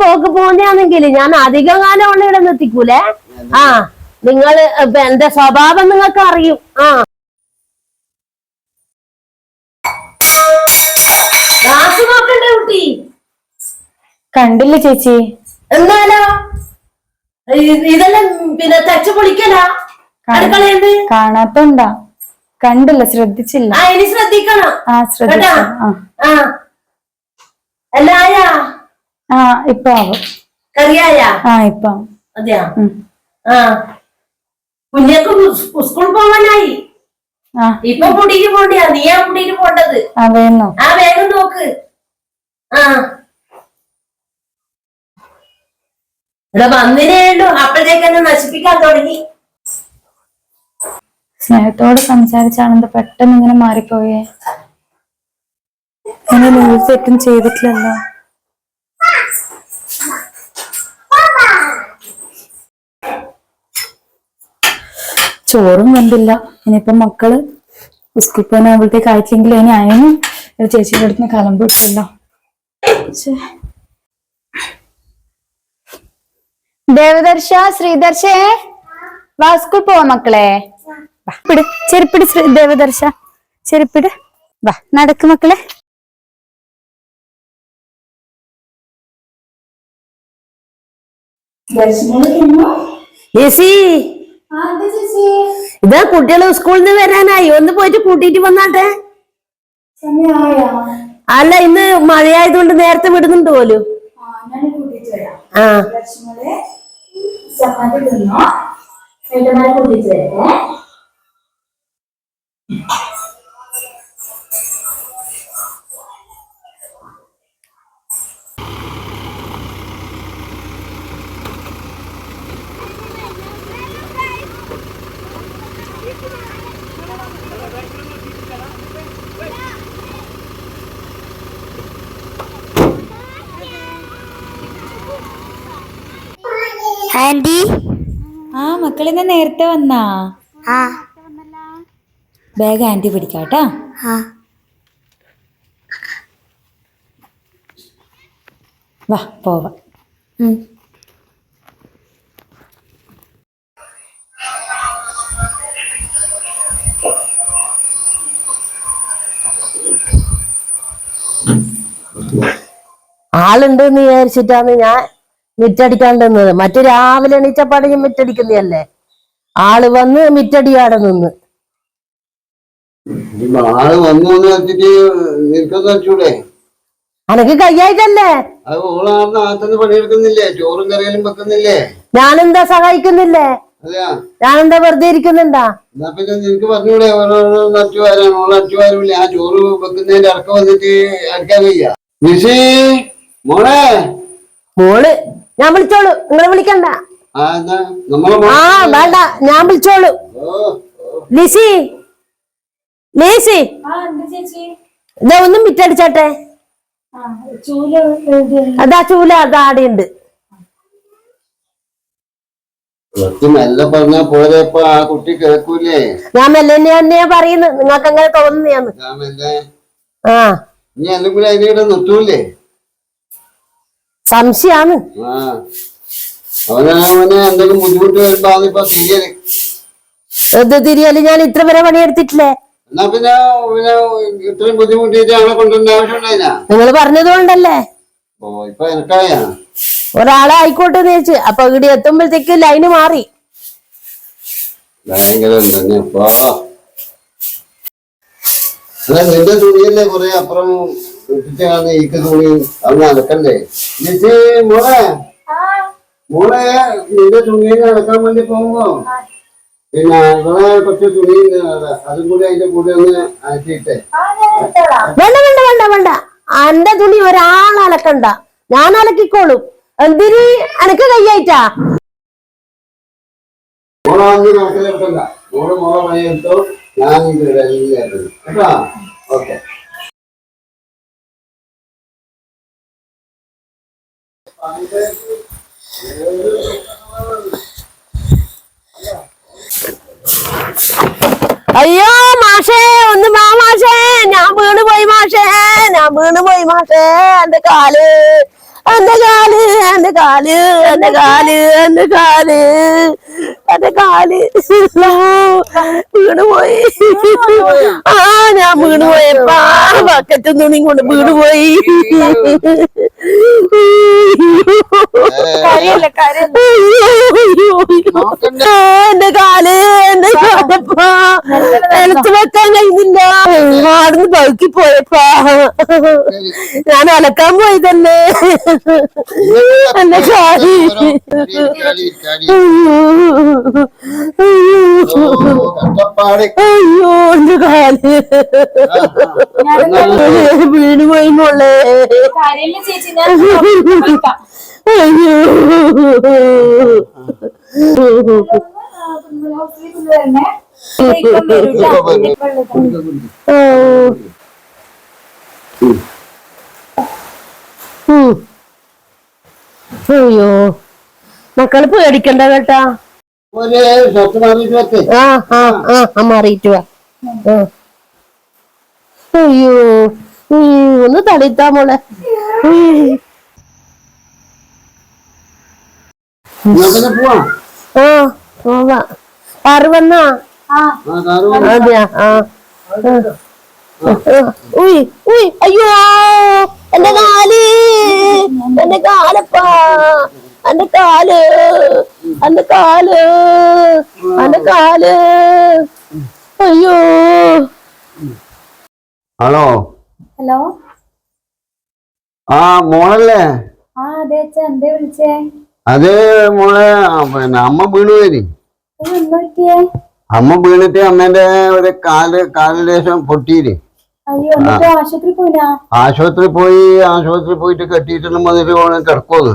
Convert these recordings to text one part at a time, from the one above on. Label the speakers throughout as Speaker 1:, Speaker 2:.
Speaker 1: പോക്ക് പോകുന്നതാണെങ്കിൽ ഞാൻ അധികം കാലം ഉള്ള ഇവിടെ നിർത്തിക്കൂലേ? ആ നിങ്ങൾ എന്റെ സ്വഭാവം നിങ്ങൾക്ക് അറിയും. ആ. കുട്ടി?
Speaker 2: കണ്ടില്ല ചേച്ചി.
Speaker 1: എന്നാലോ ഇതെല്ലാം പിന്നെ തച്ചു പൊളിക്കലാ? അടുക്കളയുണ്ട്?
Speaker 2: കാണാത്തോണ്ടാ. കണ്ടില്ല ശ്രദ്ധിച്ചില്ല.
Speaker 1: ആ ഇനി ശ്രദ്ധിക്കണം.
Speaker 2: ആ
Speaker 1: ശ്രദ്ധിക്കണം
Speaker 2: ആ.
Speaker 1: എല്ലായാ?
Speaker 2: ആ ഇപ്പൊ ആവും.
Speaker 1: കറിയായ?
Speaker 2: ആ ഇപ്പൊ
Speaker 1: അതെയാ? ആ. കുഞ്ഞക്ക് സ്കൂൾ പോവാനായി. ഇപ്പൊ കുടിയിൽ പോണ്ടിയാ. നീയാ കുടിയിൽ പോണ്ടത്. ആ വേഗം നോക്ക്. ആ. ഇവിടെ വന്നിനേ ഉള്ളൂ. അപ്പോഴത്തേക്ക് എന്നെ നശിപ്പിക്കാൻ തുടങ്ങി.
Speaker 2: സ്നേഹത്തോട് സംസാരിച്ചാണെന്ത് പെട്ടെന്ന് ഇങ്ങനെ മാറിപ്പോയേ? അങ്ങനെ ലൂസ് ഒട്ടും ചെയ്തിട്ടില്ലല്ലോ. ചോറും കണ്ടില്ല ഇനിയിപ്പം മക്കൾ സ്കൂളിൽ പോകാൻ ആവുമ്പോഴത്തേക്ക് ആയിട്ടില്ലെങ്കിൽ ഇനി അയനും ചേച്ചിയുടെ അടുത്ത് കലമ്പ് കിട്ടില്ല ദേവദർശ ശ്രീദർശേ. വാ സ്കൂൾ പോവാ മക്കളെ. വാ, പിടി ചെരുപ്പിടി ശ്രീ ദേവദർശ. ചെരുപ്പിട്. വാ നടക്ക് മക്കളെ.
Speaker 1: ലിസി ഇതാ കുട്ടികൾ സ്കൂളിൽ നിന്ന് വരാനായി. ഒന്ന് പോയിട്ട് കൂട്ടിയിട്ട് വന്നാട്ടെ. അല്ല ഇന്ന് മഴയായതുകൊണ്ട് നേരത്തെ വിടുന്നുണ്ട് പോലും. ആ
Speaker 3: ആന്റി
Speaker 2: ആ മക്കളിന്ന് നേരത്തെ വന്നാ?
Speaker 3: ആ.
Speaker 2: ബാഗ് ആന്റി പിടിക്കാട്ടാ.
Speaker 3: ആ.
Speaker 2: വാ പോവാ.
Speaker 1: ആളുണ്ട് എന്ന് വിചാരിച്ചിട്ടാണ് ഞാൻ മിറ്റടിക്കാണ്ടെന്നത് മറ്റു രാവിലെ എണീറ്റപ്പാട് ഞാൻ മിറ്റടിക്കുന്നതല്ലേ? ആൾ വന്ന് മിറ്റടിയാടെ നിന്ന്.
Speaker 4: ആൾ വന്നു വെച്ചിട്ട് നിൽക്കുന്ന വെച്ചൂടെ?
Speaker 1: അനക്ക് കയ്യായിട്ടല്ലേ?
Speaker 4: അത് ഓളാർന്ന് ആത്തുനിന്ന് പണിയെടുക്കുന്നില്ലേ? ചോറും കറിയിലും വെക്കുന്നില്ലേ?
Speaker 1: ഞാനെന്താ സഹായിക്കുന്നില്ലേ? ഞാനെന്താ വെറുതെ ഇരിക്കുന്നുണ്ടാ?
Speaker 4: നിനക്ക് പറഞ്ഞൂടെ? ഓളെ ആ ചോറ് വെക്കുന്നതിന്റെ ഇറക്കം വന്നിട്ട് അടിക്കാൻ
Speaker 1: മോൾ ഞാൻ വിളിച്ചോളൂ. നിങ്ങൾ വിളിക്കണ്ട.
Speaker 4: ആ
Speaker 1: വേണ്ട. ഞാൻ വിളിച്ചോളൂ. ലിസി. ലിസി. ഇതാ ഒന്നും വിറ്റടിച്ചാട്ടെ അതാ ചൂല അതാ ആടെയുണ്ട് ഞാൻ മെല്ലെ തന്നെയാ പറയുന്നത്. നിങ്ങൾക്ക് അങ്ങനെ തോന്നുന്നു
Speaker 4: ഞാൻ
Speaker 1: ആ.
Speaker 4: നീ എല്ലാം കൂടി അതിനെ നിർത്തൂലേ?
Speaker 1: സംശയാന്ന് എന്ത് തിരിയൽ? ഞാൻ ഇത്ര വരെ പണിയെടുത്തിട്ടില്ലേ? നിങ്ങൾ പറഞ്ഞതുകൊണ്ടല്ലേ ഒരാളെ ആയിക്കോട്ടെ എന്ന് ചോദിച്ചു അപ്പൊ ഇവിടെ എത്തുമ്പോഴത്തേക്ക് ലൈന് മാറി.
Speaker 4: നിന്റെ തുണിയല്ലേ കൊറേ അപ്പുറം ചേച്ചി മോളെ. മോളെ നിന്റെ തുണിയിൽ അലക്കാൻ വേണ്ടി പോകുമ്പോ പിന്നെ ഇവിടെ കുറച്ച് തുണി ഉണ്ട് അവിടെ. അതും കൂടി അതിന്റെ കൂടെ ഒന്ന് അലക്കിയിട്ടേ.
Speaker 1: വേണ്ട വേണ്ട വേണ്ട വേണ്ട. എന്റെ തുണി ഒരാൾ അലക്കണ്ട. ഞാൻ അലക്കിക്കോളും. എന്തിന് അനക്ക് കയ്യായിട്ടാ?
Speaker 4: മോളാന്ന് കണക്കിലെടുക്കണ്ട മോൾ മോളെ പണിയെടുത്തോ ഞാൻ കേട്ടോ? ഓക്കെ.
Speaker 1: അയ്യോ മാഷേ ഒന്ന് മാ മാഷേ. ഞാൻ വീണ് പോയി മാഷേ. ഞാൻ വീണ് പോയി മാഷേ. എന്റെ കാൽ എന്റെ കാൽ എന്റെ കാൽ എന്റെ കാൽ എന്റെ കാൽ. എന്റെ കാൽ. വീണ് പോയി. ആ ഞാൻ വീണ് പോയപ്പാ ബക്കറ്റ് തുണി കൊണ്ട് വീണ് പോയി. എന്റെ കാൽ എന്റെ കാലപ്പാ നിലത്ത് വെക്കാൻ കഴിയുന്നില്ല ആടുന്ന് പഴുക്കി പോയപ്പാ ഞാൻ അലക്കാൻ പോയതല്ലേ എന്റെ ചാടി
Speaker 4: കഷ്ടപ്പാട്
Speaker 1: അയ്യോ എന്റെ കാൽ വീണ് പോയി മോളെ. അയ്യോ
Speaker 2: ഹോസ്പിറ്റലിൽ കൊണ്ടുവരണേ.
Speaker 1: അയ്യോ. മക്കൾ പേടിക്കണ്ട കേട്ടാ. ആ ആ ആ മാറിയിട്ട് വാ. അയ്യോ ഒന്ന് തളിത്താ മോളെ. ആ പോവാ.
Speaker 4: കാറ് വന്നു.
Speaker 1: അതെയാ? ആ. ആ. ആ. ഉയ് ഉയ്. അയ്യോ എന്റെ കാൽ എന്റെ കാലപ്പാ എന്റെ കാൽ എന്റെ കാൽ എന്റെ കാൽ. അയ്യോ.
Speaker 4: ഹലോ.
Speaker 2: ഹലോ.
Speaker 4: ആ മോളല്ലേ?
Speaker 2: ആ അതെ അച്ഛാ. എന്തേ വിളിച്ചേ?
Speaker 4: അത് മോളെ പിന്നെ അമ്മ വീണു
Speaker 2: പറ്റിയേ
Speaker 4: അമ്മ വീണിട്ട് അമ്മേന്റെ ഒരു കാൽ കാലദേശം പൊട്ടിയില്ലേ?
Speaker 2: ആശുപത്രി
Speaker 4: പോയി ആശുപത്രി പോയിട്ട് കെട്ടിയിട്ട് മുതൽ ഓണം കിടക്കുന്നു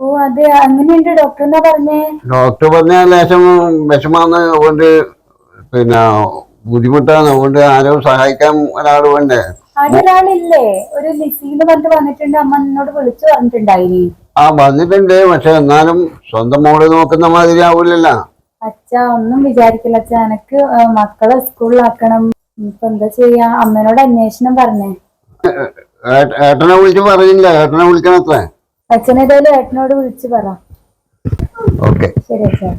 Speaker 2: ഓ അതെ അങ്ങനെയുണ്ട്. ഡോക്ടർ പറഞ്ഞേ?
Speaker 4: ഡോക്ടർ പറഞ്ഞ ലേശം വിഷമാന്ന് കൊണ്ട് പിന്നെ ബുദ്ധിമുട്ടാണ്. അതുകൊണ്ട് ആരും സഹായിക്കാൻ ഒരാൾ വേണ്ടേ?
Speaker 2: ഒരാളില്ലേ ഒരു പറഞ്ഞിട്ട് വന്നിട്ടുണ്ട്. അമ്മ എന്നോട് വിളിച്ചു
Speaker 4: ആ വന്നിട്ടുണ്ട്. പക്ഷെ എന്നാലും സ്വന്തം മോളെ നോക്കുന്ന മാതിരി ആവൂലല്ലോ.
Speaker 2: അച്ഛ ഒന്നും വിചാരിക്കില്ല അച്ഛ. എനക്ക് മക്കളെ സ്കൂളിലാക്കണം. ഇപ്പൊ എന്താ ചെയ്യാ? അമ്മനോട് അന്വേഷണം പറഞ്ഞേ.
Speaker 4: ഏട്ട- ഏട്ടനെ വിളിച്ച് പറഞ്ഞില്ല? ഏട്ടനെ വിളിക്കണത്രേ
Speaker 2: അച്ഛനെ ഏതായാലും ഏട്ടനോട് വിളിച്ചു പറ.
Speaker 4: ഓക്കെ.
Speaker 2: ശരി അച്ഛാ.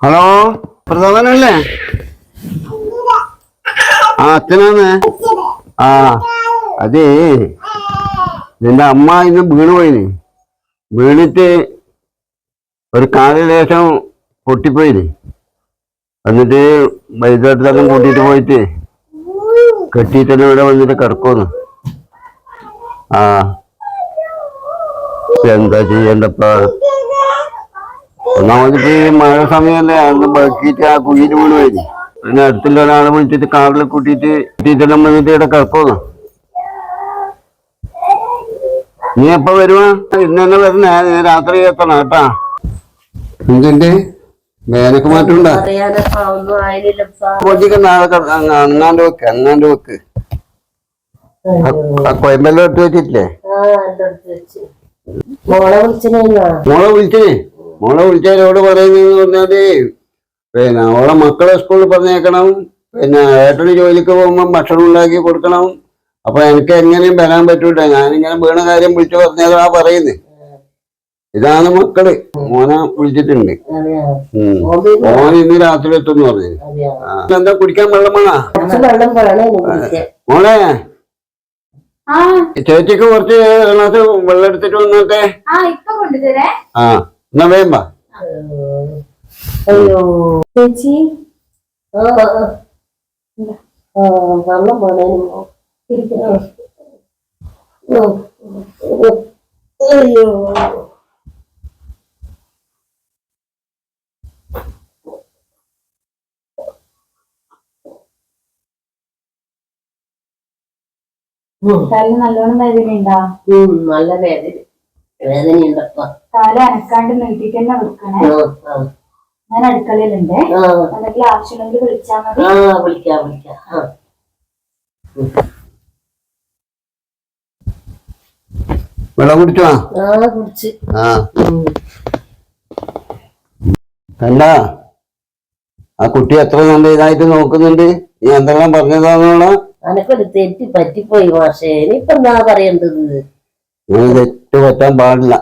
Speaker 4: ഹലോ പ്രധാനല്ലേ ആ അച്ഛനാണ്. ആ അതേ. നിന്റെ അമ്മ ഇന്ന് വീണ് പോയിന്. വീണിട്ട് ഒരു കാൽ ലേശം പൊട്ടിപ്പോയിന്. എന്നിട്ട് വൈദ്യുതെല്ലാം കൂട്ടിയിട്ട് പോയിട്ട് കെട്ടിയിട്ടെല്ലാം ഇവിടെ വന്നിട്ട് കിടക്കുന്നു. ആ. എന്താ ചെയ്യണ്ടപ്പാ? ഒന്നാമത് ഇപ്പൊ ഈ മഴ സമയമല്ലേ അന്ന് ബക്കിയിട്ട് ആ കുഴിയിൽ വീണ് പോയി പിന്നെ അടുത്തുള്ള ഒരാളെ വിളിച്ചിട്ട് കാറിൽ കൂട്ടിയിട്ട് ടീച്ചറിനെ വന്നിട്ട് ഇവിടെ കിടക്കുന്നു. നീ എപ്പോ വരുവാ? ഇന്ന് തന്നെ വരണേ നീ രാത്രി എത്തണം കേട്ടാ. എന്തിന്റെ വേനക്ക് മാറ്റമുണ്ടാ? കൊച്ചിക്ക് വെക്ക് കൊയമ്പെല്ലാം എടുത്ത് വെച്ചിട്ടില്ലേ?
Speaker 1: മോളെ
Speaker 4: വിളിച്ചേ മോളെ വിളിച്ചവരോട് പറയുന്നത് പറഞ്ഞാൽ പിന്നെ ഓളെ മക്കളെ സ്കൂളിൽ പറഞ്ഞേക്കണം. പിന്നെ ഏട്ടന് ജോലിക്ക് പോകുമ്പോൾ ഭക്ഷണം ഉണ്ടാക്കി കൊടുക്കണം. അപ്പൊ എനിക്ക് എങ്ങനെയും വരാൻ പറ്റൂല. ഞാനിങ്ങനെ വീണ കാര്യം വിളിച്ചു പറഞ്ഞതാ പറയുന്നത് ഇതാണ് മക്കൾ. മോനെ വിളിച്ചിട്ടുണ്ട്. മോൻ ഇന്ന് രാത്രി എത്തുമെന്ന് പറഞ്ഞു. എന്താ കുടിക്കാൻ വെള്ളം വേണോ? മോളെ?
Speaker 2: ആ.
Speaker 4: ചേച്ചിക്ക് കുറച്ച് ഗ്ലാസ് വെള്ളം എടുത്തിട്ട് വന്നോട്ടെ.
Speaker 2: ആ
Speaker 4: ആ എന്നാ വേമ്പ
Speaker 1: അയ്യോ.
Speaker 2: ചേച്ചി.
Speaker 1: ആ ആ, ആ. ആ വെള്ളം വേണേ
Speaker 2: കാലിന് നല്ലോണം വേദനയുണ്ടോ?
Speaker 1: നല്ല വേദന. വേദനയുണ്ടപ്പാ.
Speaker 2: കാൽ അനക്കാണ്ട് നീട്ടിട്ട് തന്നെ വെക്കണേ. ഞാൻ അടുക്കളയിലുണ്ട്. എന്തെങ്കിലും ആവശ്യമുണ്ടെങ്കിൽ വിളിച്ചാൽ മതി.
Speaker 1: വിളിക്കാം വിളിക്കാം.
Speaker 4: വെള്ളം കുടിച്ചോ?
Speaker 1: ആ
Speaker 4: കണ്ട? ആ കുട്ടി എത്ര നല്ല ഇതായിട്ട് നോക്കുന്നുണ്ട്? നീ എന്തെല്ലാം പറഞ്ഞതാണോ
Speaker 1: അനക്കൊരു തെറ്റി പറ്റിപ്പോയി മാഷേ. ഇനിയിപ്പൊ എന്താ പറയേണ്ടത്?
Speaker 4: നീ തെറ്റ് പറ്റാൻ പാടില്ല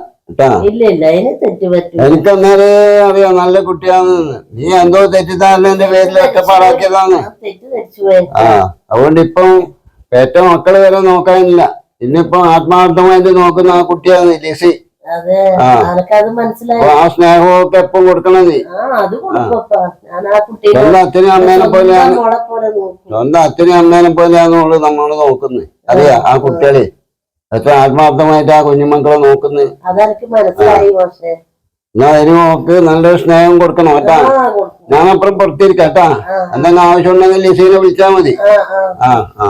Speaker 1: ഇല്ല ഇല്ല. അതിന് തെറ്റ് പറ്റും
Speaker 4: എനിക്ക് അന്നേരം അറിയാം? നല്ല കുട്ടിയാണെന്ന്. നീ എന്തോ തെറ്റിദ്ധാരണന്റെ പേരിൽ ഒറ്റപ്പാടാക്കിയതാണ്
Speaker 1: തെറ്റ് ധരിച്ചു പോയി
Speaker 4: ആ അതുകൊണ്ട് ഇപ്പം ഏറ്റവും മക്കൾ വരെ നോക്കാനില്ല. ഇന്നിപ്പം ആത്മാർത്ഥമായിട്ട് നോക്കുന്ന ആ കുട്ടിയാണ് ലിസി. ആ. സ്നേഹമൊക്കെ എപ്പം കൊടുക്കണം നീ? സ്വന്തം അച്ഛനും അമ്മേനെ പോലെയാണ് സ്വന്തം അച്ഛനും അമ്മേനെ പോലെയാണെന്നുള്ളു നമ്മൾ നോക്കുന്നത് അറിയാ ആ കുട്ടികളെ? എത്ര ആത്മാർത്ഥമായിട്ട് ആ കുഞ്ഞുമക്കളെ നോക്കുന്നത് എന്നാ അതിന് നോക്ക് നല്ലൊരു സ്നേഹം കൊടുക്കണം കേട്ടാ. ഞാനപ്പുറം പുറത്തിരിക്കാം കേട്ടാ. എന്തെങ്കിലും ആവശ്യം ഉണ്ടെങ്കിൽ ലിസീനെ വിളിച്ചാൽ മതി.
Speaker 1: ആ ആ.